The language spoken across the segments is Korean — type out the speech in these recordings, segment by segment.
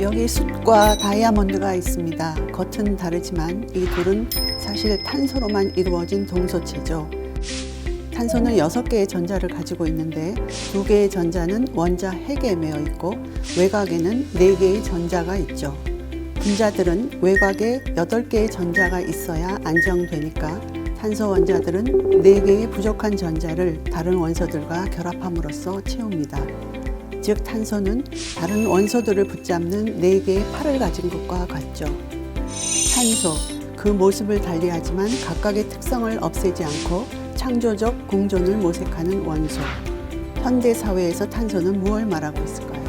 여기 숯과 다이아몬드가 있습니다. 겉은 다르지만 이 둘은 사실 탄소로만 이루어진 동소체죠. 탄소는 여섯 개의 전자를 가지고 있는데 두 개의 전자는 원자 핵에 매어 있고 외곽에는 네 개의 전자가 있죠. 분자들은 외곽에 여덟 개의 전자가 있어야 안정되니까 탄소 원자들은 네 개의 부족한 전자를 다른 원소들과 결합함으로써 채웁니다. 즉 탄소는 다른 원소들을 붙잡는 네 개의 팔을 가진 것과 같죠. 탄소 그 모습을 달리하지만 각각의 특성을 없애지 않고 창조적 공존을 모색하는 원소. 현대 사회에서 탄소는 무엇을 말하고 있을까요?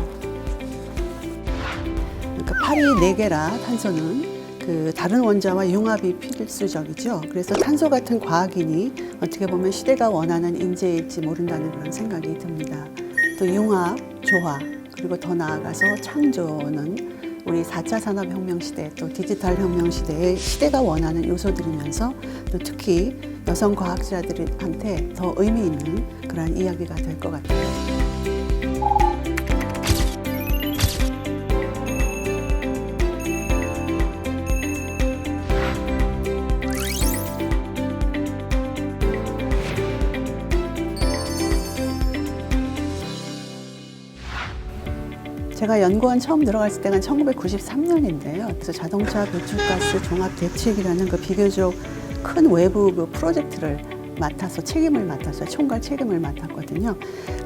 그러니까 팔이 네 개라 탄소는 그 다른 원자와 융합이 필수적이죠. 그래서 탄소 같은 과학인이 어떻게 보면 시대가 원하는 인재일지 모른다는 그런 생각이 듭니다. 또 융합, 조화, 그리고 더 나아가서 창조는 우리 4차 산업혁명 시대 또 디지털 혁명 시대에 시대가 원하는 요소들이면서 또 특히 여성 과학자들한테 더 의미 있는 그런 이야기가 될 것 같아요. 제가 연구원 처음 들어갔을 때가 1993년인데요. 그래서 자동차 배출가스 종합 대책이라는 그 비교적 큰 외부 그 프로젝트를 맡아서 책임을 맡아서 총괄 책임을 맡았거든요.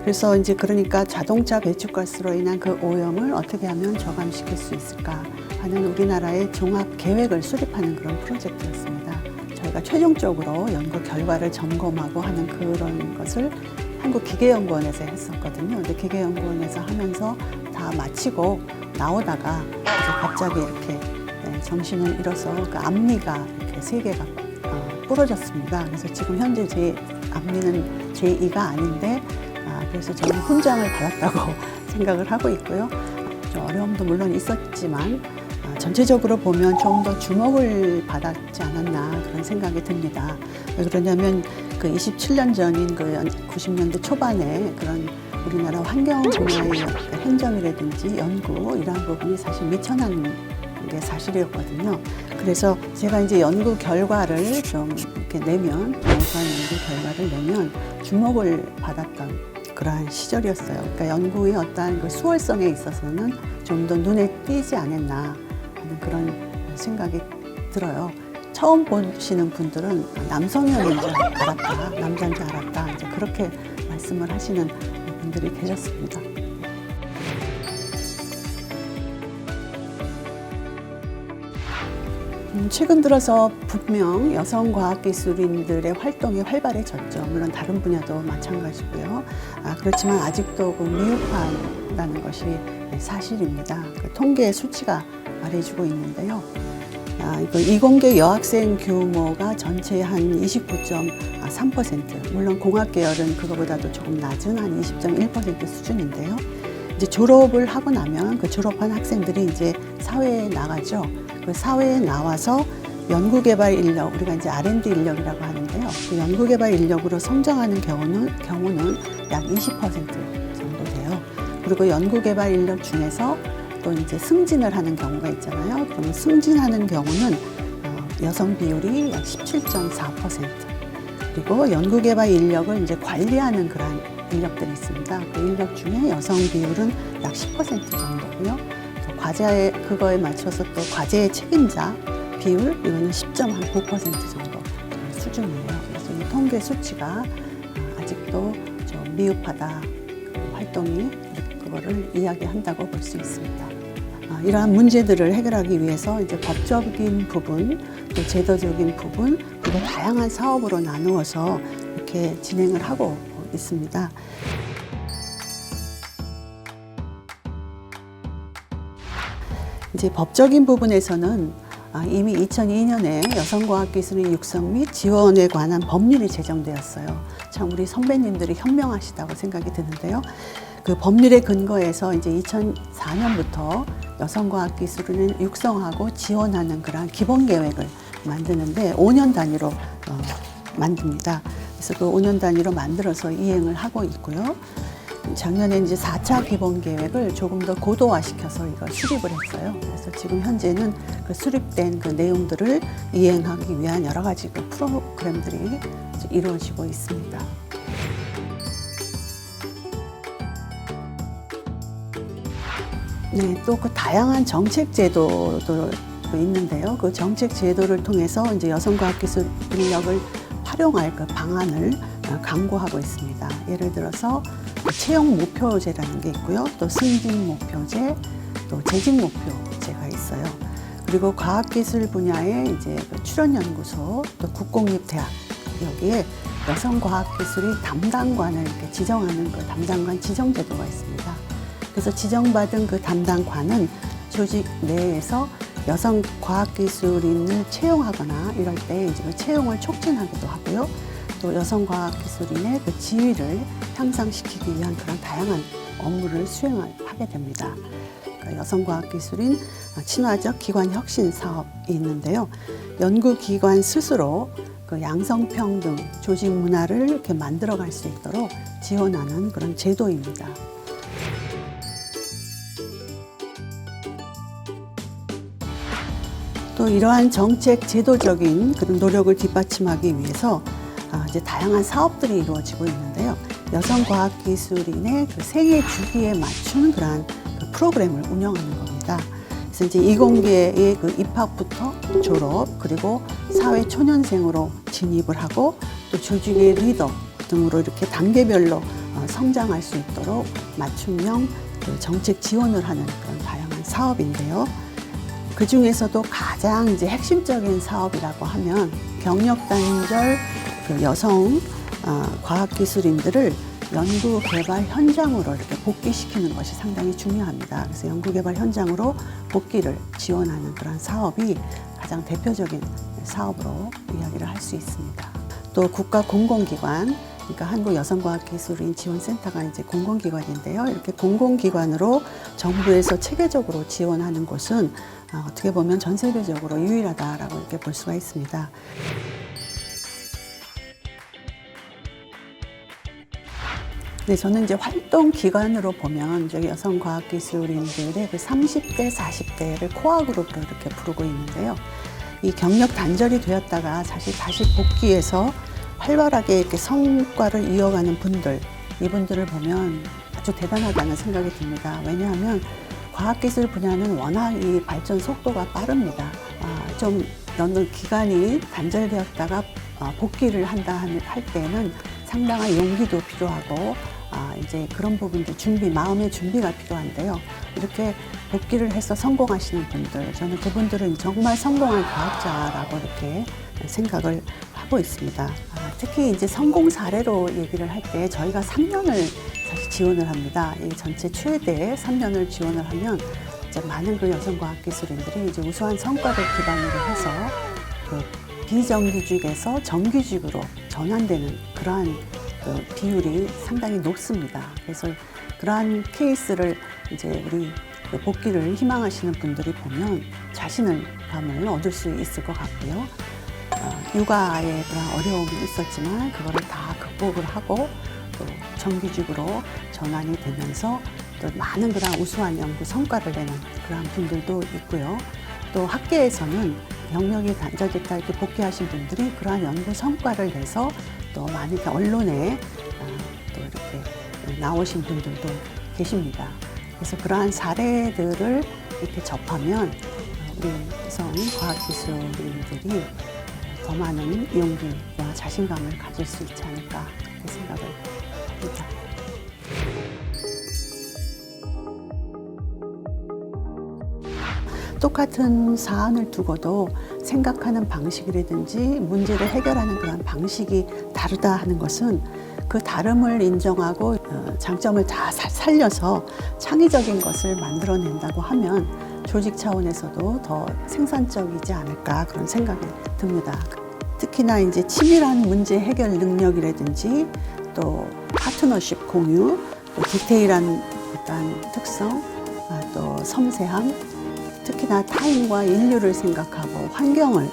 그래서 이제 그러니까 자동차 배출가스로 인한 그 오염을 어떻게 하면 저감시킬 수 있을까 하는 우리나라의 종합 계획을 수립하는 그런 프로젝트였습니다. 저희가 최종적으로 연구 결과를 점검하고 하는 그런 것을 한국 기계연구원에서 했었거든요. 근데 기계연구원에서 하면서 다 마치고 나오다가 이제 갑자기 이렇게 네, 정신을 잃어서 그 앞니가 이렇게 세 개가 어, 부러졌습니다. 그래서 지금 현재 제 앞니는 제 이가 아닌데 아, 그래서 저는 훈장을 받았다고 생각을 하고 있고요. 좀 어려움도 물론 있었지만 아, 전체적으로 보면 좀 더 주목을 받았지 않았나 그런 생각이 듭니다. 왜 그러냐면 그 27년 전인 그 90년대 초반에 그런 우리나라 환경 분야의 그 행정이라든지 연구 이러한 부분이 사실 미천한 게 사실이었거든요. 그래서 제가 이제 연구 결과를 좀 이렇게 내면 연구한 연구 결과를 내면 주목을 받았던 그러한 시절이었어요. 그러니까 연구의 어떠한 그 수월성에 있어서는 좀 더 눈에 띄지 않았나 하는 그런 생각이 들어요. 처음 보시는 분들은 남성이었는 줄 알았다, 남자인 줄 알았다, 이제 그렇게 말씀을 하시는 분들이 계셨습니다. 음, 최근 들어서 분명 여성 과학 기술인들의 활동이 활발해졌죠. 물론 다른 분야도 마찬가지고요. 아, 그렇지만 아직도 그 미흡하다는 것이 사실입니다. 그 통계 수치가 말해주고 있는데요. 아, 이거 이공계 여학생 규모가 전체의 한 29.3%. 물론 공학 계열은 그거보다도 조금 낮은 한 20.1% 수준인데요. 이제 졸업을 하고 나면 그 졸업한 학생들이 이제 사회에 나가죠. 그 사회에 나와서 연구개발 인력, 우리가 이제 R&D 인력이라고 하는데요. 그 연구개발 인력으로 성장하는 경우는, 경우는 약 20% 정도 돼요. 그리고 연구개발 인력 중에서 또 이제 승진을 하는 경우가 있잖아요. 그러면 승진하는 경우는 어, 여성 비율이 약 17.4%. 그리고 연구개발 인력을 이제 관리하는 그런 인력들이 있습니다. 그 인력 중에 여성 비율은 약 10% 정도고요. 또 과제에 그거에 맞춰서 또 과제의 책임자 비율 이거는 10.9% 정도 수준이에요. 그래서 이 통계 수치가 어, 아직도 좀 미흡하다. 그 활동이 그거를 이야기한다고 볼 수 있습니다. 아, 이러한 문제들을 해결하기 위해서 이제 법적인 부분, 또 제도적인 부분, 그리고 다양한 사업으로 나누어서 이렇게 진행을 하고 있습니다. 이제 법적인 부분에서는 아, 이미 2002년에 여성과학기술인 육성 및 지원에 관한 법률이 제정되었어요. 참 우리 선배님들이 현명하시다고 생각이 드는데요. 그 법률에 근거해서 이제 2004년부터 여성과학 기술인을 육성하고 지원하는 그러한 기본 계획을 만드는데 5년 단위로 어, 만듭니다. 그래서 그 5년 단위로 만들어서 이행을 하고 있고요. 작년에 이제 4차 기본 계획을 조금 더 고도화시켜서 이걸 수립을 했어요. 그래서 지금 현재는 그 수립된 그 내용들을 이행하기 위한 여러 가지 그 프로그램들이 이루어지고 있습니다. 네, 또 그 다양한 정책 제도도 있는데요. 그 정책 제도를 통해서 이제 여성과학기술 인력을 활용할 그 방안을 어, 강구하고 있습니다. 예를 들어서 그 채용 목표제라는 게 있고요. 또 승진 목표제, 또 재직 목표제가 있어요. 그리고 과학기술 분야에 이제 그 출연연구소, 또 국공립대학 여기에 여성과학기술이 담당관을 이렇게 지정하는 그 담당관 지정 제도가 있습니다. 그래서 지정받은 그 담당관은 조직 내에서 여성 과학기술인을 채용하거나 이럴 때 이제 그 채용을 촉진하기도 하고요. 또 여성 과학기술인의 그 지위를 향상시키기 위한 그런 다양한 업무를 수행하게 됩니다. 그 여성 과학기술인 친화적 기관 혁신 사업이 있는데요. 연구기관 스스로 그 양성평등 조직 문화를 이렇게 만들어갈 수 있도록 지원하는 그런 제도입니다. 또 이러한 정책 제도적인 그런 노력을 뒷받침하기 위해서 아, 이제 다양한 사업들이 이루어지고 있는데요. 여성 과학기술인의 그 생애 주기에 맞춘 그러한 그 프로그램을 운영하는 겁니다. 그래서 이제 이공계의 그 입학부터 졸업 그리고 사회 초년생으로 진입을 하고 또 조직의 리더 등으로 이렇게 단계별로 어, 성장할 수 있도록 맞춤형 그 정책 지원을 하는 그런 다양한 사업인데요. 그 중에서도 가장 이제 핵심적인 사업이라고 하면 경력 단절 그 여성 어, 과학기술인들을 연구 개발 현장으로 이렇게 복귀시키는 것이 상당히 중요합니다. 그래서 연구 개발 현장으로 복귀를 지원하는 그런 사업이 가장 대표적인 사업으로 이야기를 할 수 있습니다. 또 국가 공공기관 그러니까 한국 여성과학기술인 지원센터가 이제 공공기관인데요. 이렇게 공공기관으로 정부에서 체계적으로 지원하는 곳은 아, 어떻게 보면 전 세계적으로 유일하다라고 이렇게 볼 수가 있습니다. 네, 저는 이제 활동 기간으로 보면 저기 여성 과학기술인들의 그 30대, 40대를 코어 그룹으로 이렇게 부르고 있는데요. 이 경력 단절이 되었다가 사실 다시 복귀해서 활발하게 이렇게 성과를 이어가는 분들, 이분들을 보면 아주 대단하다는 생각이 듭니다. 왜냐하면 과학기술 분야는 워낙 이 발전 속도가 빠릅니다. 아, 좀 어느 기간이 단절되었다가 아, 복귀를 한다 할- 할 때는 상당한 용기도 필요하고 아, 이제 그런 부분들 준비, 마음의 준비가 필요한데요. 이렇게 복귀를 해서 성공하시는 분들, 저는 그분들은 정말 성공한 과학자라고 이렇게 생각을 하고 있습니다. 아, 특히 이제 성공 사례로 얘기를 할 때 저희가 3년을 사실 지원을 합니다. 이 전체 최대 3년을 지원을 하면 이제 많은 그 여성 과학기술인들이 이제 우수한 성과를 기반으로 해서 그 비정규직에서 정규직으로 전환되는 그러한 그 비율이 상당히 높습니다. 그래서 그러한 케이스를 이제 우리 그 복귀를 희망하시는 분들이 보면 자신을 감을 얻을 수 있을 것 같고요. 어, 육아에 그런 어려움이 있었지만 그거를 다 극복을 하고 또 정규직으로 전환이 되면서 또 많은 그런 우수한 연구 성과를 내는 그런 분들도 있고요. 또 학계에서는 경력이 단절됐다 이렇게 복귀하신 분들이 그러한 연구 성과를 내서 또 이렇게 언론에 어, 또 이렇게 나오신 분들도 계십니다. 그래서 그러한 사례들을 이렇게 접하면 어, 우리 여성 과학기술인들이 더 많은 용기와 자신감을 가질 수 있지 않을까 생각을 합니다. 똑같은 사안을 두고도 생각하는 방식이라든지 문제를 해결하는 그런 방식이 다르다 하는 것은 그 다름을 인정하고 어, 장점을 다 사- 살려서 창의적인 것을 만들어낸다고 하면 조직 차원에서도 더 생산적이지 않을까 그런 생각이 듭니다. 특히나 이제 치밀한 문제 해결 능력이라든지 또 파트너십 공유, 또 디테일한 어떤 특성, 아, 또 섬세함, 특히나 타인과 인류를 생각하고 환경을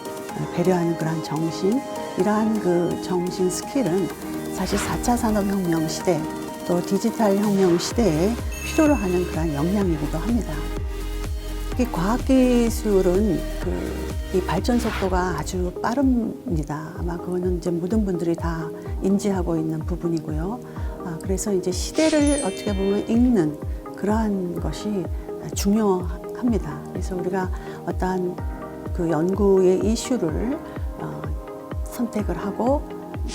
배려하는 그러한 정신 이러한 그 정신 스킬은 사실 4차 산업혁명 시대 또 디지털 혁명 시대에 필요로 하는 그런 역량이기도 합니다. 이 과학기술은 그 이 발전 속도가 아주 빠릅니다. 아마 그거는 이제 모든 분들이 다 인지하고 있는 부분이고요. 아, 그래서 이제 시대를 어떻게 보면 읽는 그러한 것이 중요합니다. 그래서 우리가 어떠한 그 연구의 이슈를 어, 선택을 하고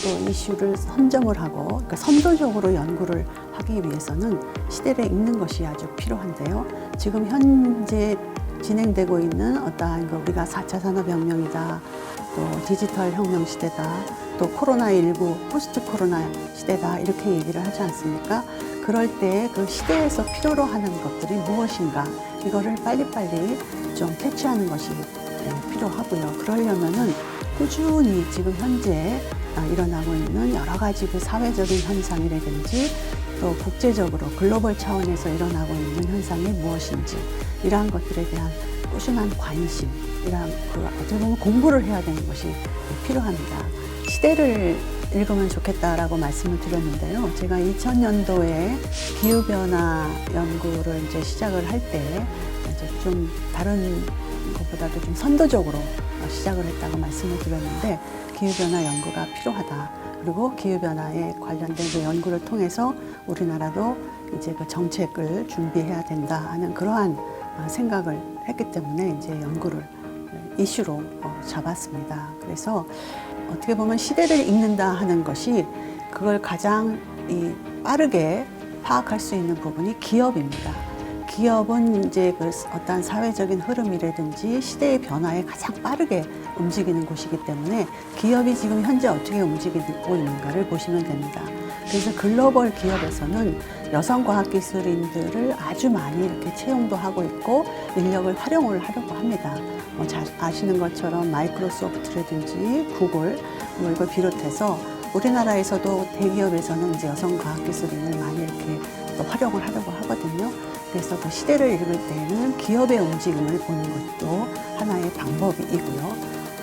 또 이슈를 선점을 하고 그러니까 선도적으로 연구를 하기 위해서는 시대를 읽는 것이 아주 필요한데요. 지금 현재 진행되고 있는 어떠한 그 우리가 4차 산업혁명이다, 또 디지털 혁명 시대다, 또 코로나19 포스트 코로나 시대다 이렇게 얘기를 하지 않습니까? 그럴 때 그 시대에서 필요로 하는 것들이 무엇인가 이거를 빨리빨리 좀 캐치하는 것이 네, 필요하고요. 그러려면은 꾸준히 지금 현재 아, 일어나고 있는 여러 가지 그 사회적인 현상이라든지 또 국제적으로 글로벌 차원에서 일어나고 있는 현상이 무엇인지 이러한 것들에 대한 꾸준한 관심, 이러한 그 어떻게 보면 공부를 해야 되는 것이 필요합니다. 시대를 읽으면 좋겠다라고 말씀을 드렸는데요. 제가 2000년도에 기후변화 연구를 이제 시작을 할 때 이제 좀 다른 것보다도 좀 선도적으로 시작을 했다고 말씀을 드렸는데 기후변화 연구가 필요하다. 그리고 기후변화에 관련된 그 연구를 통해서 우리나라도 이제 그 정책을 준비해야 된다 하는 그러한 어, 생각을 했기 때문에 이제 연구를 이슈로 어, 잡았습니다. 그래서 어떻게 보면 시대를 읽는다 하는 것이 그걸 가장 이 빠르게 파악할 수 있는 부분이 기업입니다. 기업은 이제 그 어떠한 사회적인 흐름이라든지 시대의 변화에 가장 빠르게 움직이는 곳이기 때문에 기업이 지금 현재 어떻게 움직이고 있는가를 보시면 됩니다. 그래서 글로벌 기업에서는 여성 과학 기술인들을 아주 많이 이렇게 채용도 하고 있고 인력을 활용을 하려고 합니다. 뭐 자, 아시는 것처럼 마이크로소프트라든지 구글 뭐 이걸 비롯해서 우리나라에서도 대기업에서는 이제 여성 과학 기술인을 많이 이렇게 또 활용을 하려고 하거든요. 그래서 그 시대를 읽을 때는 기업의 움직임을 보는 것도 하나의 방법이고요.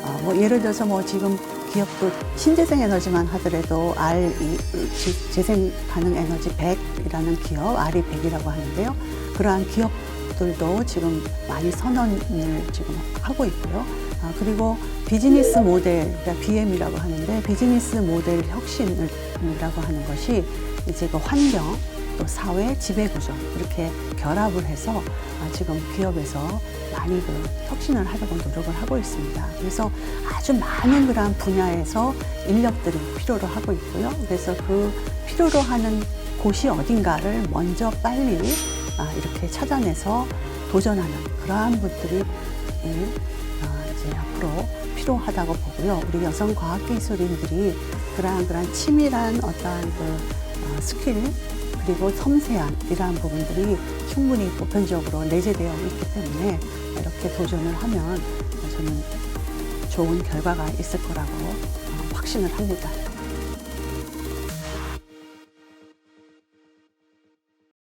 어, 뭐 예를 들어서 뭐 지금 기업도 신재생 에너지만 하더라도 R 이- 지- 재생 가능 에너지 100이라는 기업, R이 100이라고 하는데요. 그러한 기업들도 지금 많이 선언을 지금 하고 있고요. 아, 그리고 비즈니스 모델, 그러니까 BM이라고 하는데 비즈니스 모델 혁신이라고 하는 것이 이제 그 환경, 또 사회, 지배 구조 이렇게 결합을 해서 아, 지금 기업에서 많이 그 혁신을 하려고 노력을 하고 있습니다. 그래서 아주 많은 그런 분야에서 인력들이 필요로 하고 있고요. 그래서 그 필요로 하는 곳이 어딘가를 먼저 빨리 아, 이렇게 찾아내서 도전하는 그러한 분들이 이, 아, 이제 앞으로 필요하다고 보고요. 우리 여성 과학 기술인들이 그러한 그러한 치밀한 어떠한 그 어, 스킬 그리고 섬세한 이러한 부분들이 충분히 보편적으로 내재되어 있기 때문에 이렇게 도전을 하면 저는 좋은 결과가 있을 거라고 어, 확신을 합니다.